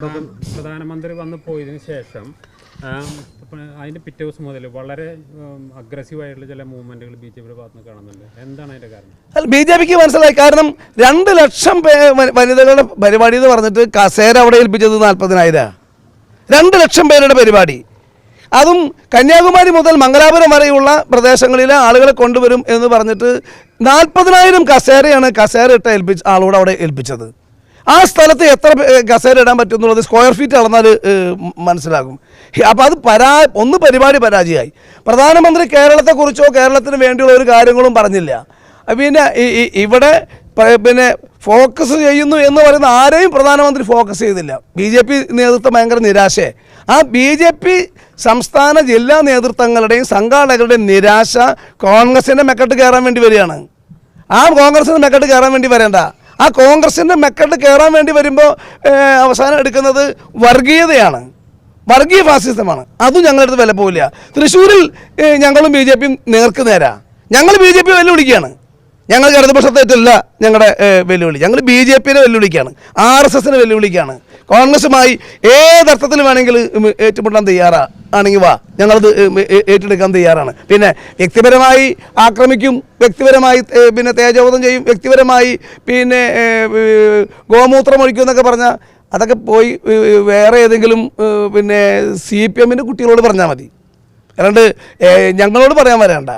പ്രധ- പ്രധാനമന്ത്രി വന്ന് പോയതിന് ശേഷം അതിന്റെ പിറ്റേ ദിവസം മുതൽ വളരെ അഗ്രസീവ് ആയിട്ടുള്ള ചില മൂവ്മെന്റുകൾ ബി ജെ പിയുടെ ഭാഗത്ത് കാണുന്നുണ്ട്. എന്താണ് അതിന്റെ കാരണം? അല്ല ബി ജെ പിക്ക് മനസ്സിലായി. കാരണം രണ്ട് ലക്ഷം വനിതകളുടെ പരിപാടി എന്ന് പറഞ്ഞിട്ട് കസേര അവിടെ ഏൽപ്പിച്ചത് നാൽപ്പതിനായിരം രണ്ട് ലക്ഷം പേരുടെ പരിപാടി. അതും കന്യാകുമാരി മുതൽ മംഗലാപുരം വരെയുള്ള പ്രദേശങ്ങളിലെ ആളുകളെ കൊണ്ടുവരും എന്ന് പറഞ്ഞിട്ട് നാൽപ്പതിനായിരം കസേരയാണ് കസേര ഇട്ട് ഏൽപ്പിച്ച ആളോട് അവിടെ ഏൽപ്പിച്ചത്. ആ സ്ഥലത്ത് എത്ര കസേര ഇടാൻ പറ്റും എന്നുള്ളത് സ്ക്വയർ ഫീറ്റ് അളന്നാൽ മനസ്സിലാകും. അപ്പോൾ അത് പരാ ഒന്ന് പരിപാടി പരാജയമായി. പ്രധാനമന്ത്രി കേരളത്തെക്കുറിച്ചോ കേരളത്തിന് വേണ്ടിയുള്ള ഒരു കാര്യങ്ങളും പറഞ്ഞില്ല. പിന്നെ ഇവിടെ പിന്നെ ഫോക്കസ് ചെയ്യുന്നു എന്ന് പറയുന്ന ആരെയും പ്രധാനമന്ത്രി ഫോക്കസ് ചെയ്തില്ല. ബി ജെ പി നേതൃത്വം ഭയങ്കര നിരാശയെ ആ ബി ജെ പി സംസ്ഥാന ജില്ലാ നേതൃത്വങ്ങളുടെയും സംഘാടകരുടെയും നിരാശ കോൺഗ്രസിന്റെ മെക്കെട്ട് കയറാൻ വേണ്ടി വരികയാണ്. ആ കോൺഗ്രസിന്റെ മെക്കെട്ട് കയറാൻ വേണ്ടി വരേണ്ട. ആ കോൺഗ്രസിന്റെ മെക്കട്ട് കയറാൻ വേണ്ടി വരുമ്പോൾ അവസാനം എടുക്കുന്നത് വർഗീയതയാണ്. വർഗീയ ഫാസിസമാണ്. അതും ഞങ്ങളടുത്ത് വില പോവില്ല. തൃശ്ശൂരിൽ ഞങ്ങളും ബി ജെ പിയും നേർക്ക് നേരാ. ഞങ്ങൾ ബി ജെ പി വെല്ലുവിളിക്കുകയാണ്. ഞങ്ങൾ ഇടതുപക്ഷത്തേറ്റല്ല ഞങ്ങളുടെ വെല്ലുവിളി. ഞങ്ങൾ ബി ജെ പിനെ വെല്ലുവിളിക്കുകയാണ്. ആർ എസ് എസിനെ വെല്ലുവിളിക്കുകയാണ്. കോൺഗ്രസുമായി ഏതർത്ഥത്തിൽ വേണമെങ്കിൽ ഏറ്റുമുട്ടാൻ തയ്യാറാ. ആണെങ്കിൽ വാ ഞങ്ങളത് ഏറ്റെടുക്കാൻ തയ്യാറാണ്. പിന്നെ വ്യക്തിപരമായി ആക്രമിക്കും വ്യക്തിപരമായി പിന്നെ തേജോവധം ചെയ്യും വ്യക്തിപരമായി പിന്നെ ഗോമൂത്രം ഒഴിക്കും എന്നൊക്കെ പറഞ്ഞാൽ അതൊക്കെ പോയി വേറെ ഏതെങ്കിലും പിന്നെ സി പി എമ്മിന്റെ കുട്ടികളോട് പറഞ്ഞാൽ മതി. അല്ലാണ്ട് ഞങ്ങളോട് പറയാൻ വരേണ്ട.